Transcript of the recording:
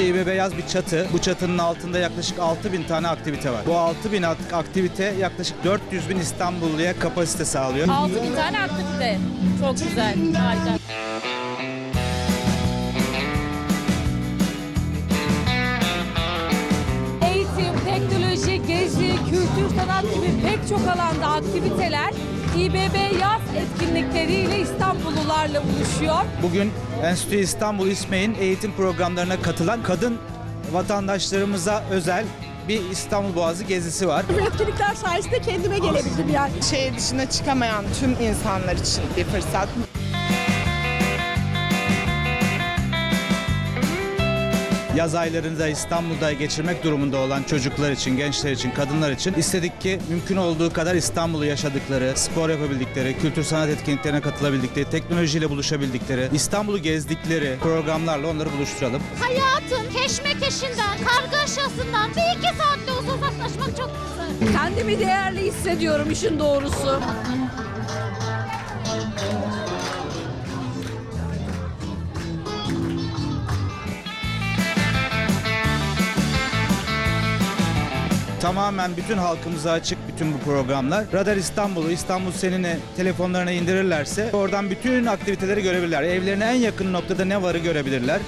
İBB Beyaz bir çatı. Bu çatının altında yaklaşık 6000 tane aktivite var. Bu 6000 at- aktivite yaklaşık 400 bin İstanbulluya kapasite sağlıyor. 6000 tane aktivite. Çok güzel. Harika. Eğitim, teknoloji, gezi, kültür, sanat gibi pek çok alanda aktiviteler İBB yaz etkinlikleriyle İstanbullularla buluşuyor. Bugün Enstitü İstanbul İSME'in eğitim programlarına katılan kadın vatandaşlarımıza özel bir İstanbul Boğazı gezisi var. Bu etkinlikler sayesinde kendime gelebildim yani. şehir dışına çıkamayan tüm insanlar için bir fırsat. Yaz aylarını da İstanbul'da geçirmek durumunda olan çocuklar için, gençler için, kadınlar için istedik ki mümkün olduğu kadar İstanbul'u yaşadıkları, spor yapabildikleri, kültür sanat etkinliklerine katılabildikleri, teknolojiyle buluşabildikleri, İstanbul'u gezdikleri programlarla onları buluşturalım. Hayatın keşmekeşinden, kargaşasından bir iki saatte uzaklaşmak çok güzel. Kendimi değerli hissediyorum işin doğrusu. Tamamen bütün halkımıza açık bütün bu programlar. Radar İstanbul'u, İstanbul Senin'i telefonlarına indirirlerse oradan bütün aktiviteleri görebilirler. Evlerine en yakın noktada ne varı görebilirler.